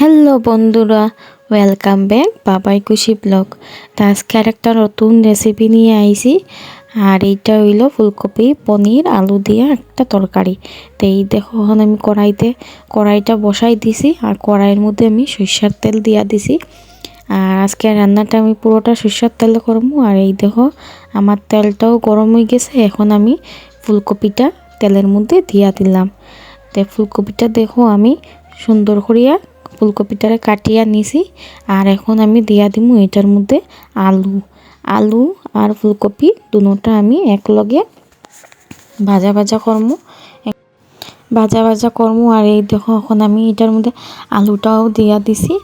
Hello বন্ধুরা। Welcome back বাবাই খুশি ব্লগ তো আজকে আর একটা নতুন রেসিপি নিয়ে আইছি। আর এইটা হইল ফুলকপি, পনির, আলু দিয়ে একটা তরকারি। তো এই দেখো, এখন আমি কড়াইতে, কড়াইটা বসাই দিছি। আর কড়াইয়ের মধ্যে আমি সরিষার তেল দিয়া দিছি। আর আজকে রান্নাটা আমি পুরোটা সরিষার তেলে করব। আর এই দেখো, আমার তেলটাও গরম হয়ে গেছে। এখন আমি ফুলকপিটা তেলের মধ্যে দিয়া দিলাম। তো ফুলকপিটা দেখো, আমি সুন্দর করিয়া ফুলকপিটারে কাটিয়া নিছি। আর এখন আমি দিয়া দিমু এটার মধ্যে আলু। আলু আর ফুলকপি দুটোটা আমি একলগে ভাজা ভাজা করমু। ভাজা ভাজা করমু আর এই দেখো এখন আমি এটার মধ্যে আলুটাও দিয়া দিছি।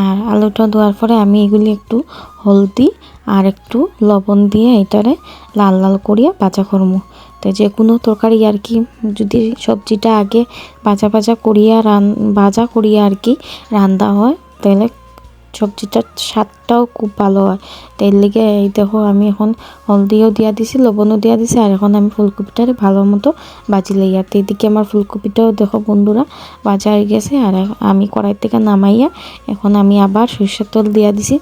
আর আলুটা দেওয়ার পরে আমি এগুলি একটু হলদি আর একটু লবণ দিয়ে এটারে লাল লাল করিয়া ভাজা করমু। তো যে কোনো তরকারি আর কি, যদি সবজিটা আগে ভাজা ভাজা করিয়া রান, ভাজা করিয়া আর কি রান্দা হয়, তাহলে সবজিটার স্বাদটাও খুব ভালো হয়। তেল লেগে এই দেখো আমি এখন হলদিও দিয়া দিছি, লবণও দিয়া দিছি, আর এখন আমি ফুলকপিটারে ভালো মতো বাজি লইয়া তো এদিকে আমার ফুলকপিটাও দেখো বন্ধুরা বাজা হয়ে গেছে, আর আমি কড়াই থেকে নামাইয়া এখন আমি আবার সরষের তেল দিয়া দিছি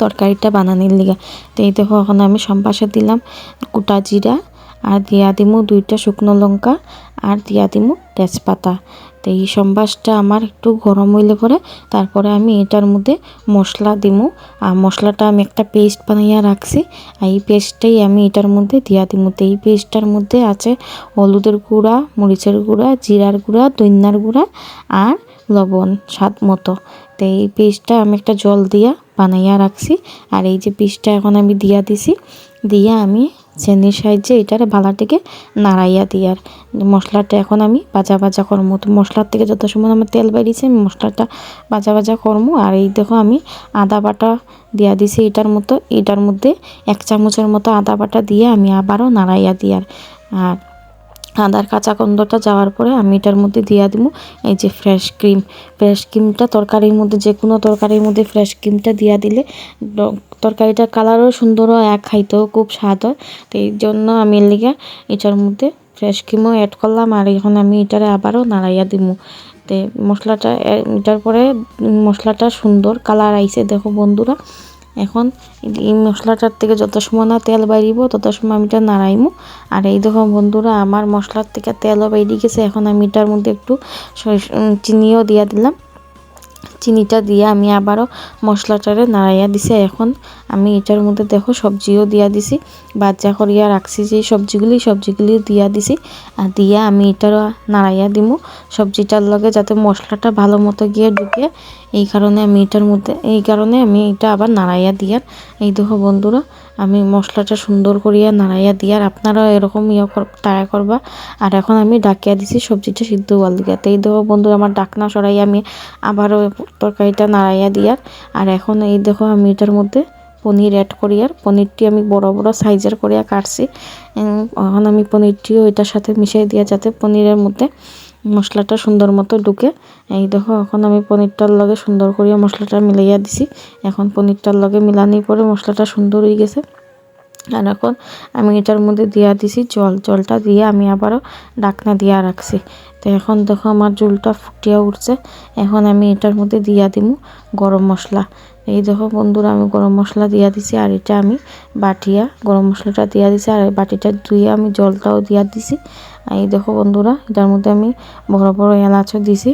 তরকারিটা বানানির লিগা। তো এই দেখো এখন আমি সম্পাসে দিলাম কুটা জিরা আর দিয়া দিমু দুইটা শুকনো লঙ্কা আর দিয়া দিমু তেজপাতা। তো এই সম্বাসটা আমার একটু গরম হইলে পরে তারপরে আমি এটার মধ্যে মশলা দিমু। আর মশলাটা আমি একটা পেস্ট বানাইয়া রাখছি। আর এই পেস্টটাই আমি এটার মধ্যে দিয়া দিমু। তো এই পেস্টটার মধ্যে আছে হলুদের গুঁড়া, মরিচের গুঁড়া, জিরার গুঁড়া দইনার গুঁড়া আর লবণ স্বাদ মতো। তো এই পেস্টটা আমি একটা জল দিয়া বানাইয়া রাখছি। আর এই যে পিসটা এখন আমি দিয়া দিছি, দিয়া আমি চেনির সাহায্যে এটারে ভালাটিকে নাড়াইয়া দিই আর মশলাটা এখন আমি বাজা বাজা করব তো মশলার থেকে যত সময় আমার তেল বেরিয়েছে, আমি মশলাটা বাজা বাজা করমু। আর এই দেখো আমি আদা বাটা দিয়া দিছি এটার মতো। এটার মধ্যে এক চামচের মতো আদা বাটা দিয়ে আমি আবারও নাড়াইয়া দিই আর আদার কাঁচা কন্দটা যাওয়ার পরে আমি এটার মধ্যে দিয়া দিব এই যে ফ্রেশ ক্রিম ফ্রেশ ক্রিমটা তরকারির মধ্যে, যে কোনো তরকারির মধ্যে ফ্রেশ ক্রিমটা দিয়া দিলে তরকারিটার কালারও সুন্দর হয়, এক খাইতেও খুব স্বাদ হয়। তো এই জন্য আমি লিগে এটার মধ্যে ফ্রেশ ক্রিমও অ্যাড করলাম আর এখন আমি এটারে আবারও নাড়াইয়া দিব তে মশলাটা এটার পরে মশলাটা সুন্দর কালার আইছে, দেখো বন্ধুরা। এখন এই মশলাটার থেকে যত সময় না তেল বাইরিব, তত সময় আমি এটা নাড়াইমু। আর এই দেখো বন্ধুরা, আমার মশলার থেকে তেলও বাইরে গেছে। এখন আমি এটার মধ্যে একটু চিনিও দিয়া দিলাম। চিনিটা দিয়ে আমি আবারও মশলাটারে নাড়াইয়া দিছি। এখন আমি এটার মধ্যে দেখো সবজিও দিয়া দিছি। বাজা করিয়া রাখছি যে সবজিগুলি সবজিগুলি দিয়া দিছি। আর দিয়া আমি এটারও নাড়াইয়া দিমু। সবজিটার লগে যাতে মশলাটা ভালো মতো গিয়ে ঢুকে। এই কারণে আমি এটার মধ্যে, এই কারণে আমি এটা আবার নাড়াইয়া দিয়ার। এই দেখো বন্ধুরা, আমি মশলাটা সুন্দর করিয়া নাড়াইয়া দিয়ার। আপনারাও এরকম ইয়ে ট্রাই করবা। আর এখন আমি ডাকিয়া দিছি সবজিটা সিদ্ধ হওয়ার দিকে। এই দেখো বন্ধুরা, আমার ডাকনা সরাই আমি আবারও তরকারিটা নাড়াইয়া দিয়ার। আর এখন এই দেখো আমি এটার মধ্যে পনির অ্যাড করি আর পনিরটি আমি বড় বড় সাইজের করিয়া কাটছি। এখন আমি পনিরটিও এটার সাথে মিশিয়ে দিয়া যাতে পনিরের মধ্যে মশলাটা সুন্দর মতো ঢুকে। এই দেখো, এখন আমি পনিরটার লগে সুন্দর করিয়া মশলাটা মিলাইয়া দিছি। এখন পনিরটার লগে মিলানি পরে মশলাটা সুন্দর হয়ে গেছে। আর এখন আমি এটার মধ্যে দিয়া দিছি জল। জলটা দিয়ে আমি আবারও ডাকনা দিয়া রাখছি। তো এখন দেখো, আমার জলটা ফুটিয়া উঠছে। এখন আমি এটার মধ্যে দিয়া দিমু গরম মশলা। এই দেখো বন্ধুরা, আমি গরম মশলা দিয়া দিছি আর এটা আমি বাটিয়া, গরম মশলাটা দিয়া দিছি। আর বাটিটা ধুয়ে আমি জলটাও দিয়া দিছি। এই দেখো বন্ধুরা, এটার মধ্যে আমি বড় বড় এলাচও দিছি।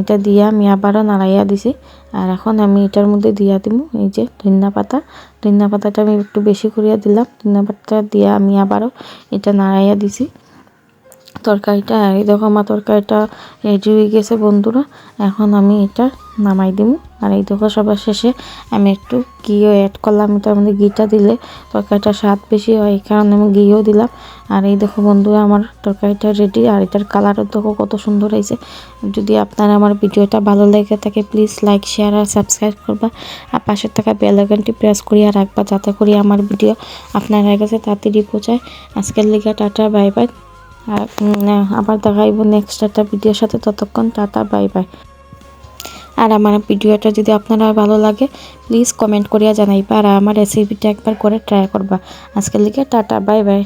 এটা দিয়ে আমি আবারও নাড়াইয়া দিছি। আর এখন আমি এটার মধ্যে দিয়া দিব এই যে ধনিয়া পাতা। ধনিয়া পাতাটা আমি একটু বেশি করিয়া দিলাম। ধনিয়া পাতাটা দিয়ে আমি আবারও এটা নাড়াইয়া দিছি। তরকারিটা, এই দেখো আমার তরকারিটা রেডি হয়ে গেছে বন্ধুরা। এখন আমি এটা নামাই দিব। আর এই দেখো সবার শেষে আমি একটু ঘিও অ্যাড করলাম। এটার মধ্যে ঘিটা দিলে তরকারিটা স্বাদ বেশি হয়, এই কারণে আমি ঘিও দিলাম। আর এই দেখো বন্ধুরা আমার তরকারিটা রেডি আর এটার কালারও দেখো কত সুন্দর হয়েছে। যদি আপনারা আমার ভিডিওটা ভালো লেগে থাকে প্লিজ লাইক শেয়ার আর সাবস্ক্রাইব করবা। আর পাশে থাকা বেল আইকনটি প্রেস করিয়া রাখবা, যাতে করে আমার ভিডিও আপনার কাছে তাড়াতাড়ি পৌঁছায়। আজকের লেগে টাটা বাই বাই আবার দেখাইব নেক্সট একটা ভিডিওর সাথে। ততক্ষণ টাটা বাই বাই আর আমার ভিডিওটা যদি আপনারা ভালো লাগে প্লিজ কমেন্ট করিয়া জানাইবা। আর আমার রেসিপিটা একবার করে ট্রাই করবা। আজকের লিগে টাটা বাই বাই